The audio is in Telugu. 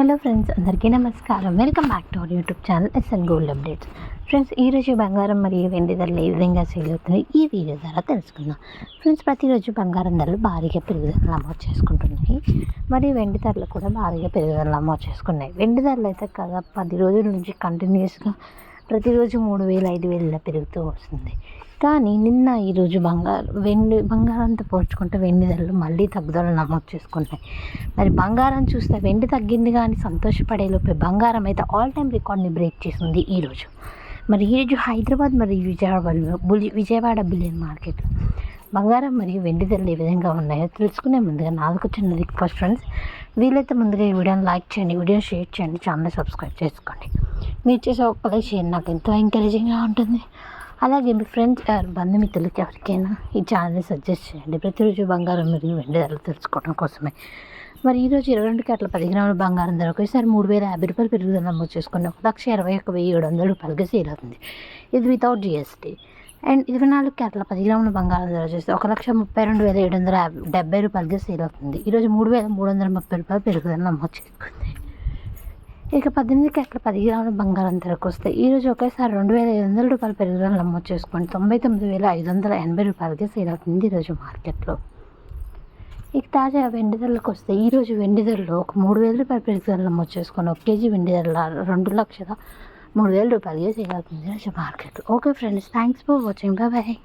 హలో ఫ్రెండ్స్ అందరికీ నమస్కారం. Welcome back to our YouTube channel SN gold updates. Friends ఈరోజు బంగారం మరియు వెండి ధరలు ఏ విధంగా సేల్ అవుతున్నాయి? ఈ వీడియో ద్వారా తెలుసుకుందాం. ఫ్రెండ్స్ ప్రతిరోజు బంగారం ధరలు భారీగా పెరుగుదల నమోదు చేసుకుంటున్నాయి. మరియు వెండి ధరలు కూడా భారీగా పెరుగుదల నమోదు చేసుకున్నాయి. వెండి ధరలు అయితే కదా పది రోజుల నుంచి కంటిన్యూస్గా ప్రతిరోజు మూడు వేలు ఐదు వేలు పెరుగుతూ వస్తుంది. కానీ నిన్న ఈరోజు బంగారం వెండి బంగారంతో పోల్చుకుంటే వెండి ధరలు మళ్ళీ తగ్గుదల నమోదు చేసుకున్నాయి మరి బంగారం చూస్తే వెండి తగ్గింది కానీ సంతోషపడేలోపే బంగారం అయితే ఆల్ టైమ్ రికార్డ్ని బ్రేక్ చేసింది ఈరోజు. మరి ఈరోజు హైదరాబాద్ మరియు విజయవాడలో బులి విజయవాడ బిలియన్ మార్కెట్లో బంగారం మరియు వెండి ధరలు ఏ విధంగా ఉన్నాయో తెలుసుకునే ముందుగా నాలుగు చిన్న రిక్వెస్ట్ ఫ్రెండ్స్ వీలైతే ముందుగా ఈ వీడియోని లైక్ చేయండి వీడియోని షేర్ చేయండి ఛానల్ సబ్స్క్రైబ్ చేసుకోండి. మీరు చేసే ఒక్క లైక్ చేయండి నాకు ఎంతో ఎంకరేజింగ్గా ఉంటుంది. అలాగే మీ ఫ్రెండ్స్ బంధుమిత్రులకి ఎవరికైనా ఈ ఛానల్ని సజెస్ట్ చేయండి. ప్రతిరోజు బంగారం మరియు వెండి ధరలు తెలుసుకోవడం కోసమే. మరి ఈరోజు ఇరవై రెండు గంటల పది గ్రాముల బంగారం ధర ఒకేసారి మూడు వేల యాభై రూపాయలు పెరుగుదల నమోదు చేసుకుని ఒక లక్ష ఇరవై ఒక వెయ్యి ఏడు వందల రూపాయలుగా సేల్ అవుతుంది. ఇది వితౌట్ జిఎస్టీ అండ్ ఇరవై నాలుగు క్యారెట్ల పది గ్రాముల బంగారం ధర వచ్చేసి ఒక లక్ష ముప్పై రెండు వేల ఏడు వందల డెబ్బై రూపాయలకి సేల్ అవుతుంది. ఈరోజు మూడు వేల మూడు వందల ముప్పై రూపాయలు పెరుగుదల నమోదు చేసుకుంది. ఇక పద్దెనిమిది క్యారెట్ల పది గ్రాముల బంగారం ధరకు వస్తే ఈరోజు ఒకేసారి రెండు వేల ఐదు వందల రూపాయల పెరుగుదల నమోదు చేసుకోండి. తొంభై తొమ్మిది వేల ఐదు వందల ఎనభై రూపాయలకి సేల్ అవుతుంది ఈరోజు మార్కెట్లో. ఇక తాజా వెండి ధరలకు వస్తే ఈరోజు వెండి ధరలు ఒక మూడు వేల రూపాయల పెరుగుదల నమోదు చేసుకొని ఒక కేజీ వెండి ధరల రెండు లక్షల మూడు వేల రూపాయలకి సేల్ అవుతుంది ఈరోజు మార్కెట్లో okay friends thanks for watching. Bye bye.